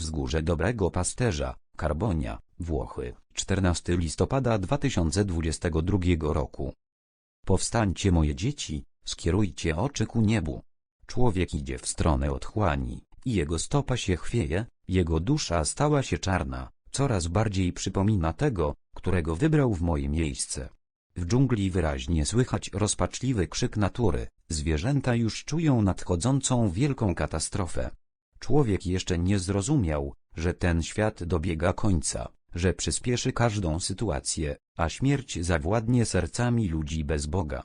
Wzgórze Dobrego Pasterza, Karbonia, Włochy, 14 listopada 2022 roku. Powstańcie moje dzieci, skierujcie oczy ku niebu. Człowiek idzie w stronę otchłani, i jego stopa się chwieje, jego dusza stała się czarna, coraz bardziej przypomina tego, którego wybrał w moje miejsce. W dżungli wyraźnie słychać rozpaczliwy krzyk natury, zwierzęta już czują nadchodzącą wielką katastrofę. Człowiek jeszcze nie zrozumiał, że ten świat dobiega końca, że przyspieszy każdą sytuację, a śmierć zawładnie sercami ludzi bez Boga.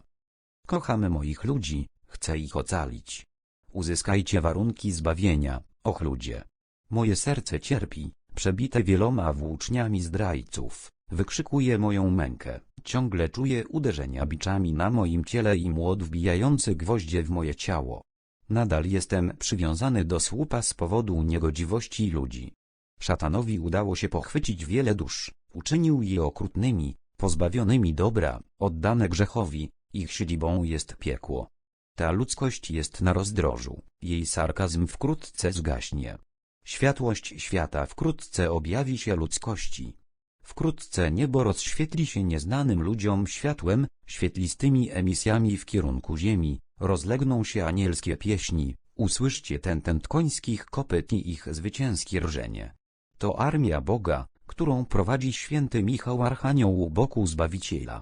Kocham moich ludzi, chcę ich ocalić. Uzyskajcie warunki zbawienia, och ludzie. Moje serce cierpi, przebite wieloma włóczniami zdrajców, wykrzykuje moją mękę, ciągle czuję uderzenia biczami na moim ciele i młot wbijający gwoździe w moje ciało. Nadal jestem przywiązany do słupa z powodu niegodziwości ludzi. Szatanowi udało się pochwycić wiele dusz, uczynił je okrutnymi, pozbawionymi dobra, oddane grzechowi, ich siedzibą jest piekło. Ta ludzkość jest na rozdrożu, jej sarkazm wkrótce zgaśnie. Światłość świata wkrótce objawi się ludzkości. Wkrótce niebo rozświetli się nieznanym ludziom światłem, świetlistymi emisjami w kierunku ziemi, rozlegną się anielskie pieśni, usłyszcie ten tent końskich kopyt i ich zwycięskie rżenie. To armia Boga, którą prowadzi święty Michał Archanioł u boku Zbawiciela.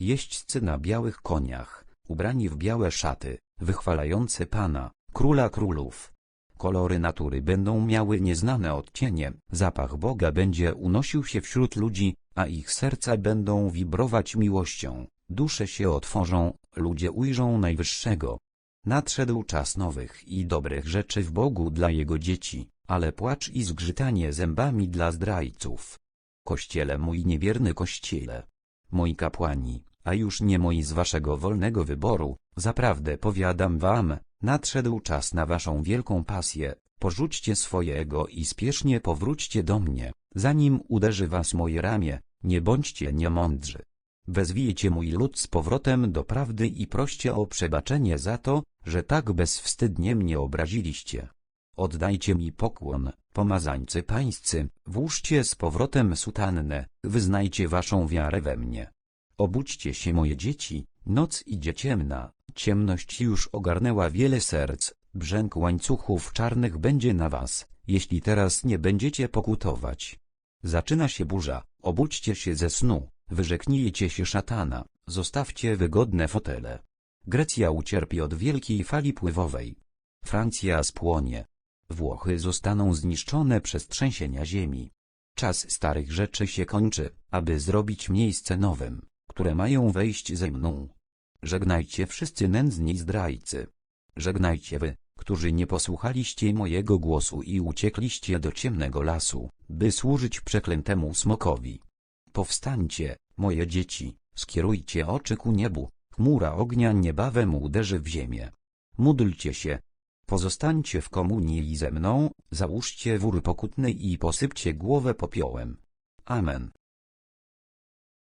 Jeźdźcy na białych koniach, ubrani w białe szaty, wychwalające Pana, Króla Królów. Kolory natury będą miały nieznane odcienie, zapach Boga będzie unosił się wśród ludzi, a ich serca będą wibrować miłością, dusze się otworzą, ludzie ujrzą Najwyższego. Nadszedł czas nowych i dobrych rzeczy w Bogu dla Jego dzieci, ale płacz i zgrzytanie zębami dla zdrajców. Kościele mój niewierny kościele. Moi kapłani, a już nie moi z waszego wolnego wyboru, zaprawdę powiadam wam, nadszedł czas na waszą wielką pasję, porzućcie swojego i spiesznie powróćcie do mnie, zanim uderzy was moje ramię, nie bądźcie niemądrzy. Wezwijcie mój lud z powrotem do prawdy i proście o przebaczenie za to, że tak bezwstydnie mnie obraziliście. Oddajcie mi pokłon, pomazańcy pańscy, włóżcie z powrotem sutannę, wyznajcie waszą wiarę we mnie. Obudźcie się moje dzieci, noc idzie ciemna, ciemność już ogarnęła wiele serc, brzęk łańcuchów czarnych będzie na was, jeśli teraz nie będziecie pokutować. Zaczyna się burza, obudźcie się ze snu, wyrzeknijcie się szatana, zostawcie wygodne fotele. Grecja ucierpi od wielkiej fali pływowej. Francja spłonie. Włochy zostaną zniszczone przez trzęsienia ziemi. Czas starych rzeczy się kończy, aby zrobić miejsce nowym, które mają wejść ze mną. Żegnajcie wszyscy nędzni zdrajcy. Żegnajcie wy, którzy nie posłuchaliście mojego głosu i uciekliście do ciemnego lasu, by służyć przeklętemu smokowi. Powstańcie, moje dzieci, skierujcie oczy ku niebu, chmura ognia niebawem uderzy w ziemię. Módlcie się. Pozostańcie w komunii ze mną, załóżcie wór pokutny i posypcie głowę popiołem. Amen.